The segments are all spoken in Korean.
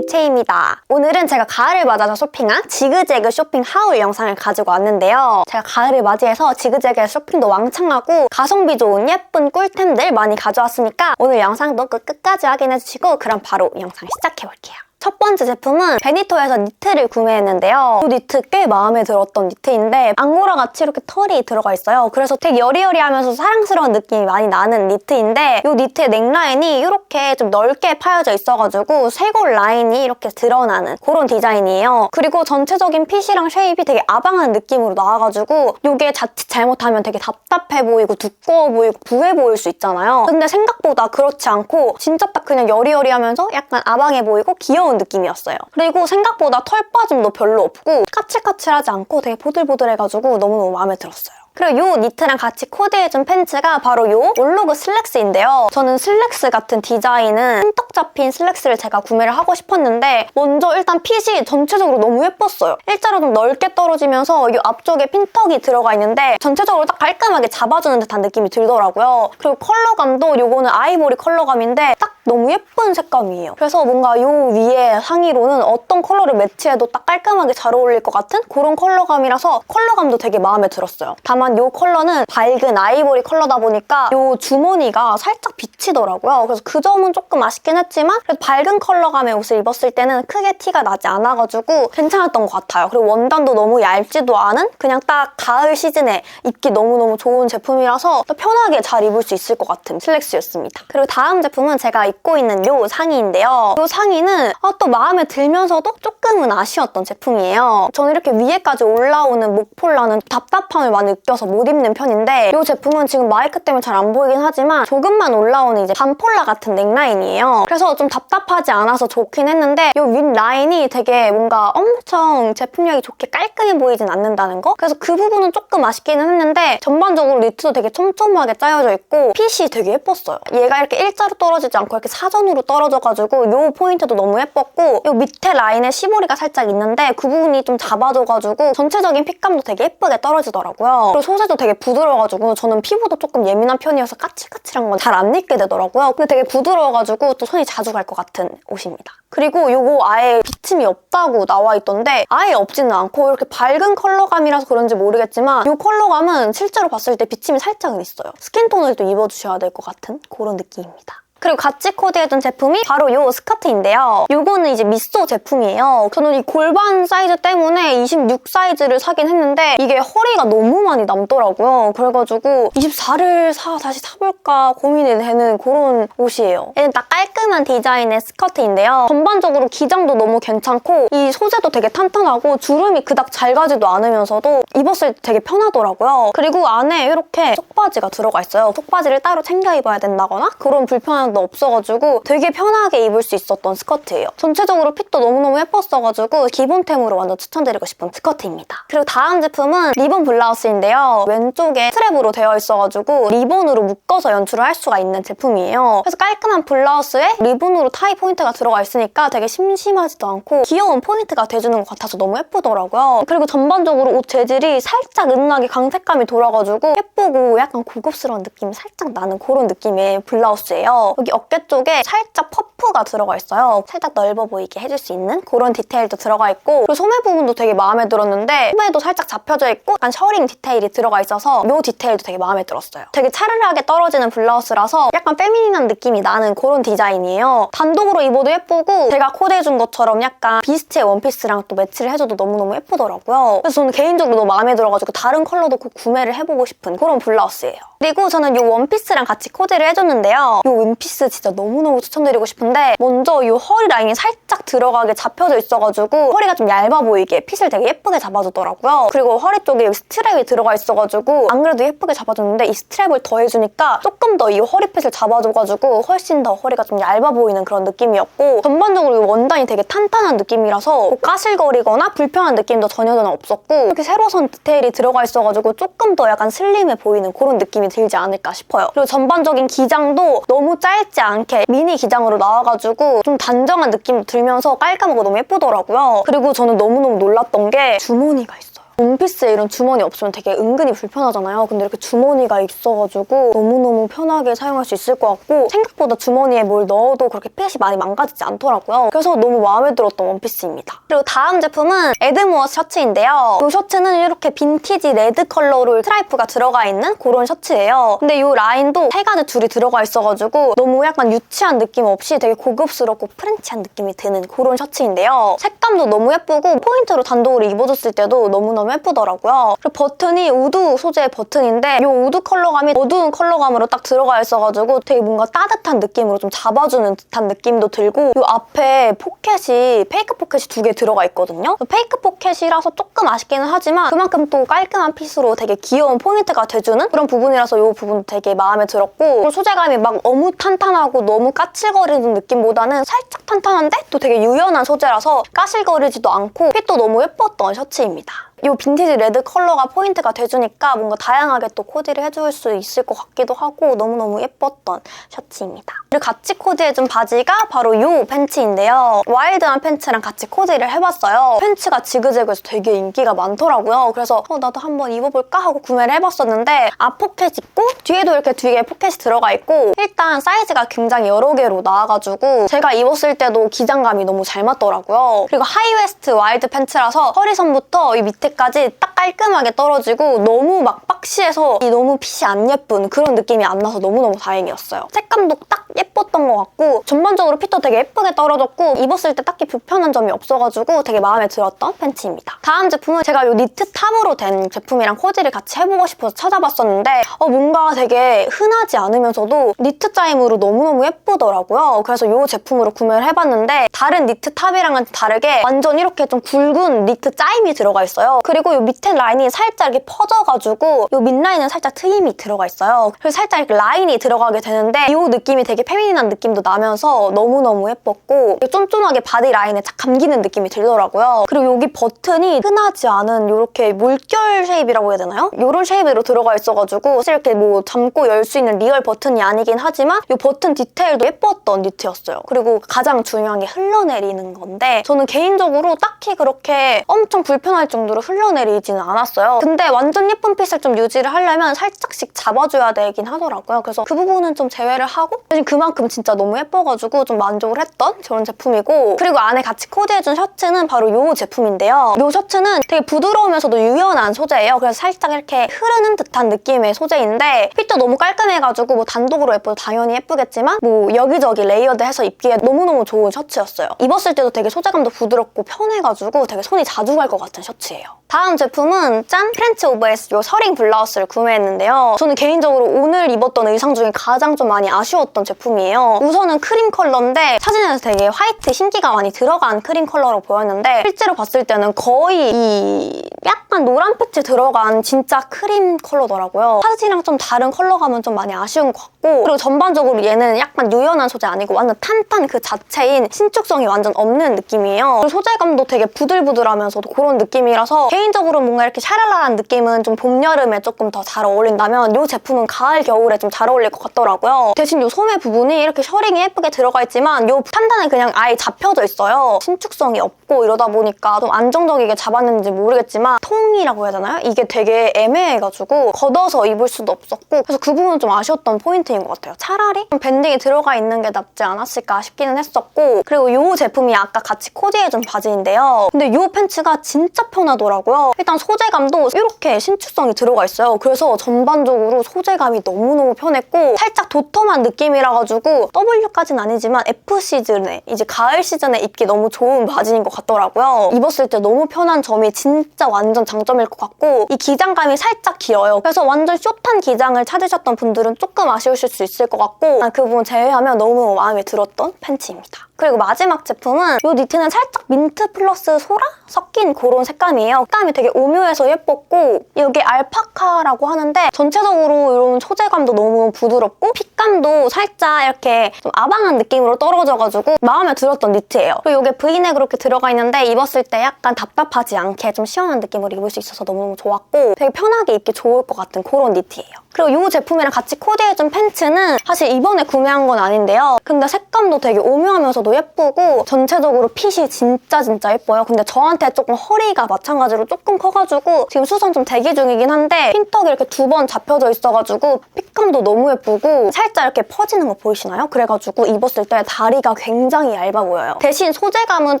김유채입니다. 오늘은 제가 가을을 맞아서 쇼핑한 지그재그 쇼핑 하울 영상을 가지고 왔는데요. 제가 가을을 맞이해서 지그재그 쇼핑도 왕창 하고 가성비 좋은 예쁜 꿀템들 많이 가져왔으니까 오늘 영상도 끝- 끝까지 확인해주시고 그럼 바로 영상 시작해볼게요. 첫 번째 제품은 베니토에서 니트를 구매했는데요. 이 니트 꽤 마음에 들었던 니트인데 앙고라 같이 이렇게 털이 들어가 있어요. 그래서 되게 여리여리하면서 사랑스러운 느낌이 많이 나는 니트인데 이 니트의 넥라인이 이렇게 좀 넓게 파여져 있어가지고 쇄골 라인이 이렇게 드러나는 그런 디자인이에요. 그리고 전체적인 핏이랑 쉐입이 되게 아방한 느낌으로 나와가지고 이게 자칫 잘못하면 되게 답답해 보이고 두꺼워 보이고 부해 보일 수 있잖아요. 근데 생각보다 그렇지 않고 진짜 딱 그냥 여리여리하면서 약간 아방해 보이고 귀여운 느낌이었어요. 그리고 생각보다 털 빠짐도 별로 없고 까칠까칠하지 않고 되게 보들보들해가지고 너무너무 마음에 들었어요. 그리고 이 니트랑 같이 코디해준 팬츠가 바로 이 올로그 슬랙스인데요. 저는 슬랙스 같은 디자인은 핀떡 잡힌 슬랙스를 제가 구매를 하고 싶었는데 먼저 일단 핏이 전체적으로 너무 예뻤어요. 일자로 좀 넓게 떨어지면서 이 앞쪽에 핀턱이 들어가 있는데 전체적으로 딱 깔끔하게 잡아주는 듯한 느낌이 들더라고요. 그리고 컬러감도 이거는 아이보리 컬러감인데 딱 너무 예쁜 색감이에요. 그래서 뭔가 이 위에 상의로는 어떤 컬러를 매치해도 딱 깔끔하게 잘 어울릴 것 같은 그런 컬러감이라서 컬러감도 되게 마음에 들었어요. 다만 이 컬러는 밝은 아이보리 컬러다 보니까 이 주머니가 살짝 비치더라고요. 그래서 그 점은 조금 아쉽긴 했지만 그래도 밝은 컬러감의 옷을 입었을 때는 크게 티가 나지 않아가지고 괜찮았던 것 같아요. 그리고 원단도 너무 얇지도 않은 그냥 딱 가을 시즌에 입기 너무너무 좋은 제품이라서 또 편하게 잘 입을 수 있을 것 같은 슬랙스였습니다. 그리고 다음 제품은 제가 입고 있는 이 상의인데요. 이 상의는 아, 또 마음에 들면서도 조금은 아쉬웠던 제품이에요. 저는 이렇게 위에까지 올라오는 목폴라는 답답함을 많이 느껴서 못 입는 편인데 이 제품은 지금 마이크 때문에 잘 안 보이긴 하지만 조금만 올라오는 이제 반폴라 같은 넥라인이에요. 그래서 좀 답답하지 않아서 좋긴 했는데 이 윗 라인이 되게 뭔가 엄청 제품력이 좋게 깔끔해 보이진 않는다는 거? 그래서 그 부분은 조금 아쉽기는 했는데 전반적으로 니트도 되게 촘촘하게 짜여져 있고 핏이 되게 예뻤어요. 얘가 이렇게 일자로 떨어지지 않고 이렇게 사선으로 떨어져가지고 이 포인트도 너무 예뻤고 이 밑에 라인에 시보리가 살짝 있는데 그 부분이 좀 잡아줘가지고 전체적인 핏감도 되게 예쁘게 떨어지더라고요. 그리고 소재도 되게 부드러워가지고 저는 피부도 조금 예민한 편이어서 까칠까칠한 건 잘 안 입게 되더라고요. 근데 되게 부드러워가지고 또 손이 자주 갈 것 같은 옷입니다. 그리고 이거 아예 비침이 없다고 나와 있던데 아예 없지는 않고 이렇게 밝은 컬러감이라서 그런지 모르겠지만 이 컬러감은 실제로 봤을 때 비침이 살짝은 있어요. 스킨톤을 또 입어주셔야 될 것 같은 그런 느낌입니다. 그리고 같이 코디해준 제품이 바로 이 스커트인데요. 이거는 이제 미소 제품이에요. 저는 이 골반 사이즈 때문에 26 사이즈를 사긴 했는데 이게 허리가 너무 많이 남더라고요. 그래가지고 24를 사 다시 사볼까 고민이 되는 그런 옷이에요. 얘는 딱 깔끔한 디자인의 스커트인데요. 전반적으로 기장도 너무 괜찮고 이 소재도 되게 탄탄하고 주름이 그닥 잘 가지도 않으면서도 입었을 때 되게 편하더라고요. 그리고 안에 이렇게 속바지가 들어가 있어요. 속바지를 따로 챙겨 입어야 된다거나 그런 불편 함도 없어가지고 되게 편하게 입을 수 있었던 스커트예요. 전체적으로 핏도 너무너무 예뻤어가지고 기본템으로 완전 추천드리고 싶은 스커트입니다. 그리고 다음 제품은 리본 블라우스인데요. 왼쪽에 스트랩으로 되어 있어가지고 리본으로 묶어서 연출을 할 수가 있는 제품이에요. 그래서 깔끔한 블라우스에 리본으로 타이 포인트가 들어가 있으니까 되게 심심하지도 않고 귀여운 포인트가 돼주는 것 같아서 너무 예쁘더라고요. 그리고 전반적으로 옷 재질이 살짝 은은하게 강색감이 돌아가지고 예쁘고 약간 고급스러운 느낌이 살짝 나는 그런 느낌의 블라우스예요. 여기 어깨 쪽에 살짝 퍼프가 들어가 있어요. 살짝 넓어 보이게 해줄 수 있는 그런 디테일도 들어가 있고 그리고 소매 부분도 되게 마음에 들었는데 소매도 살짝 잡혀져 있고 약간 셔링 디테일이 들어가 있어서 요 디테일도 되게 마음에 들었어요. 되게 차르르하게 떨어지는 블라우스라서 약간 페미닌한 느낌이 나는 그런 디자인이에요. 단독으로 입어도 예쁘고 제가 코디해준 것처럼 약간 비스트의 원피스랑 또 매치를 해줘도 너무너무 예쁘더라고요. 그래서 저는 개인적으로 너무 마음에 들어가지고 다른 컬러도 꼭 구매를 해보고 싶은 그런 블라우스예요. 그리고 저는 이 원피스랑 같이 코디를 해줬는데요. 이 원피스 진짜 너무너무 추천드리고 싶은데 먼저 이 허리 라인이 살짝 들어가게 잡혀져 있어가지고 허리가 좀 얇아 보이게 핏을 되게 예쁘게 잡아주더라고요. 그리고 허리 쪽에 스트랩이 들어가 있어가지고 안 그래도 예쁘게 잡아줬는데 이 스트랩을 더해주니까 조금 더 이 허리핏을 잡아줘가지고 훨씬 더 허리가 좀 얇아 보이는 그런 느낌이었고 전반적으로 이 원단이 되게 탄탄한 느낌이라서 뭐 까실거리거나 불편한 느낌도 전혀 전혀 없었고 이렇게 세로선 디테일이 들어가 있어가지고 조금 더 약간 슬림해 보이는 그런 느낌이 들지 않을까 싶어요. 그리고 전반적인 기장도 너무 짧지 않게 미니 기장으로 나와가지고 좀 단정한 느낌이 들면서 깔끔하고 너무 예쁘더라고요. 그리고 저는 너무너무 놀랐던 게 주머니가 있어요. 원피스에 이런 주머니 없으면 되게 은근히 불편하잖아요. 근데 이렇게 주머니가 있어가지고 너무너무 편하게 사용할 수 있을 것 같고 생각보다 주머니에 뭘 넣어도 그렇게 핏이 많이 망가지지 않더라고요. 그래서 너무 마음에 들었던 원피스입니다. 그리고 다음 제품은 에드모어 셔츠인데요. 이 셔츠는 이렇게 빈티지 레드 컬러로 스트라이프가 들어가 있는 그런 셔츠예요. 근데 이 라인도 세 가지 줄이 들어가 있어가지고 너무 약간 유치한 느낌 없이 되게 고급스럽고 프렌치한 느낌이 드는 그런 셔츠인데요. 색감도 너무 예쁘고 포인트로 단독으로 입어줬을 때도 너무너무 예쁘더라고요. 그리고 버튼이 우드 소재의 버튼인데 이 우드 컬러감이 어두운 컬러감으로 딱 들어가 있어가지고 되게 뭔가 따뜻한 느낌으로 좀 잡아주는 듯한 느낌도 들고 이 앞에 포켓이 페이크 포켓이 두 개 들어가 있거든요. 페이크 포켓이라서 조금 아쉽기는 하지만 그만큼 또 깔끔한 핏으로 되게 귀여운 포인트가 돼주는 그런 부분이라서 이 부분도 되게 마음에 들었고 그리고 소재감이 막 너무 탄탄하고 너무 까칠거리는 느낌보다는 살짝 탄탄한데 또 되게 유연한 소재라서 까실거리지도 않고 핏도 너무 예뻤던 셔츠입니다. 이 빈티지 레드 컬러가 포인트가 돼주니까 뭔가 다양하게 또 코디를 해줄 수 있을 것 같기도 하고 너무너무 예뻤던 셔츠입니다. 그리고 같이 코디해준 바지가 바로 이 팬츠인데요. 와일드한 팬츠랑 같이 코디를 해봤어요. 팬츠가 지그재그해서 되게 인기가 많더라고요. 그래서 어, 나도 한번 입어볼까 하고 구매를 해봤었는데 앞 포켓 있고 뒤에도 이렇게 뒤에 포켓이 들어가 있고 일단 사이즈가 굉장히 여러 개로 나와가지고 제가 입었을 때도 기장감이 너무 잘 맞더라고요. 그리고 하이웨스트 와일드 팬츠라서 허리선부터 이 밑에 까지 딱 깔끔하게 떨어지고 너무 막 박시해서 이 너무 핏이 안 예쁜 그런 느낌이 안 나서 너무너무 다행이었어요. 색감도 딱 예뻤던 것 같고 전반적으로 핏도 되게 예쁘게 떨어졌고 입었을 때 딱히 불편한 점이 없어가지고 되게 마음에 들었던 팬츠입니다. 다음 제품은 제가 이 니트 탑으로 된 제품이랑 코디를 같이 해보고 싶어서 찾아봤었는데 어, 뭔가 되게 흔하지 않으면서도 니트 짜임으로 너무너무 예쁘더라고요. 그래서 이 제품으로 구매를 해봤는데 다른 니트 탑이랑은 다르게 완전 이렇게 좀 굵은 니트 짜임이 들어가 있어요. 그리고 이 밑에 라인이 살짝 이렇게 퍼져가지고 이 밑라인은 살짝 트임이 들어가 있어요. 그래서 살짝 이렇게 라인이 들어가게 되는데 이 느낌이 되게 페미닌한 느낌도 나면서 너무너무 예뻤고 쫀쫀하게 바디 라인에 착 감기는 느낌이 들더라고요. 그리고 여기 버튼이 흔하지 않은 이렇게 물결 쉐입이라고 해야 되나요? 이런 쉐입으로 들어가 있어가지고 사실 이렇게 뭐 잠고 열 수 있는 리얼 버튼이 아니긴 하지만 이 버튼 디테일도 예뻤던 니트였어요. 그리고 가장 중요한 게 흘러내리는 건데 저는 개인적으로 딱히 그렇게 엄청 불편할 정도로 흘러내리지는 않았어요. 근데 완전 예쁜 핏을 좀 유지를 하려면 살짝씩 잡아줘야 되긴 하더라고요. 그래서 그 부분은 좀 제외를 하고 대신 그만큼 진짜 너무 예뻐가지고 좀 만족을 했던 그런 제품이고 그리고 안에 같이 코디해준 셔츠는 바로 이 제품인데요. 이 셔츠는 되게 부드러우면서도 유연한 소재예요. 그래서 살짝 이렇게 흐르는 듯한 느낌의 소재인데 핏도 너무 깔끔해가지고 뭐 단독으로 예뻐도 당연히 예쁘겠지만 뭐 여기저기 레이어드해서 입기에 너무너무 좋은 셔츠였어요. 입었을 때도 되게 소재감도 부드럽고 편해가지고 되게 손이 자주 갈 것 같은 셔츠예요. 다음 제품은 짠! 프렌치 오버에스 요 서링 블라우스를 구매했는데요. 저는 개인적으로 오늘 입었던 의상 중에 가장 좀 많이 아쉬웠던 제품 이에요. 우선은 크림 컬러인데 사진에서 되게 화이트 신기가 많이 들어간 크림 컬러로 보였는데 실제로 봤을 때는 거의 이 약간 노란빛이 들어간 진짜 크림 컬러더라고요. 사진이랑 좀 다른 컬러감은 좀 많이 아쉬운 것 같고 그리고 전반적으로 얘는 약간 유연한 소재 아니고 완전 탄탄 그 자체인 신축성이 완전 없는 느낌이에요. 소재감도 되게 부들부들하면서도 그런 느낌이라서 개인적으로 뭔가 이렇게 샤랄라한 느낌은 좀 봄, 여름에 조금 더 잘 어울린다면 이 제품은 가을, 겨울에 좀 잘 어울릴 것 같더라고요. 대신 이 소매 부분이 이렇게 셔링이 예쁘게 들어가 있지만 이 판단은 그냥 아예 잡혀져 있어요. 신축성이 없고 이러다 보니까 좀 안정적이게 잡았는지 모르겠지만 통이라고 해야 되나요? 이게 되게 애매해가지고 걷어서 입을 수도 없었고 그래서 그 부분은 좀 아쉬웠던 포인트인 것 같아요. 차라리 좀 밴딩이 들어가 있는 게 낫지 않았을까 싶기는 했었고 그리고 이 제품이 아까 같이 코디해준 바지인데요. 근데 이 팬츠가 진짜 편하더라고요. 일단 소재감도 이렇게 신축성이 들어가 있어요. 그래서 전반적으로 소재감이 너무너무 편했고 살짝 도톰한 느낌이라 가지고 W까지는 아니지만 F 시즌에 이제 가을 시즌에 입기 너무 좋은 바지인 것 같더라고요. 입었을 때 너무 편한 점이 진짜 완전 장점일 것 같고 이 기장감이 살짝 길어요. 그래서 완전 숏한 기장을 찾으셨던 분들은 조금 아쉬우실 수 있을 것 같고 그 부분 제외하면 너무 마음에 들었던 팬츠입니다. 그리고 마지막 제품은 이 니트는 살짝 민트 플러스 소라 섞인 그런 색감이에요. 색감이 되게 오묘해서 예뻤고 이게 알파카라고 하는데 전체적으로 이런 소재감도 너무 부드럽고 핏감도 살짝 이렇게 좀 아방한 느낌으로 떨어져가지고 마음에 들었던 니트예요. 그리고 이게 브이넥 이렇게 들어가 있는데 입었을 때 약간 답답하지 않게 좀 시원한 느낌으로 입을 수 있어서 너무너무 좋았고 되게 편하게 입기 좋을 것 같은 그런 니트예요. 그리고 이 제품이랑 같이 코디해준 팬츠는 사실 이번에 구매한 건 아닌데요. 근데 색감도 되게 오묘하면서도 예쁘고 전체적으로 핏이 진짜 진짜 예뻐요. 근데 저한테 조금 허리가 마찬가지로 조금 커가지고 지금 수선 좀 대기 중이긴 한데 핀턱이 이렇게 두 번 잡혀져 있어가지고 핏감도 너무 예쁘고 살짝 이렇게 퍼지는 거 보이시나요? 그래가지고 입었을 때 다리가 굉장히 얇아 보여요. 대신 소재감은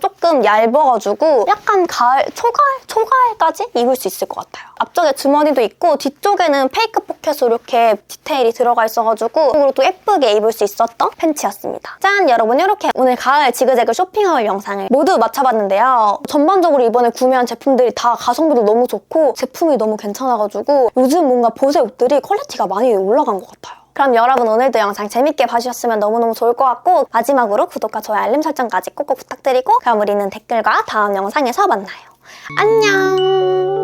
조금 얇아가지고 약간 가을, 초가을? 초가을까지 입을 수 있을 것 같아요. 앞쪽에 주머니도 있고 뒤쪽에는 페이크 포켓 으로 이렇게 디테일이 들어가 있어가지고 그리고 또 예쁘게 입을 수 있었던 팬츠였습니다. 짠! 여러분 이렇게 오늘 가을 지그재그 쇼핑하울 영상을 모두 마쳐봤는데요. 전반적으로 이번에 구매한 제품들이 다 가성비도 너무 좋고 제품이 너무 괜찮아가지고 요즘 뭔가 보세 옷들이 퀄리티가 많이 올라간 것 같아요. 그럼 여러분 오늘도 영상 재밌게 봐주셨으면 너무너무 좋을 것 같고 마지막으로 구독과 좋아요 알림 설정까지 꼭꼭 부탁드리고 그럼 우리는 댓글과 다음 영상에서 만나요. 안녕!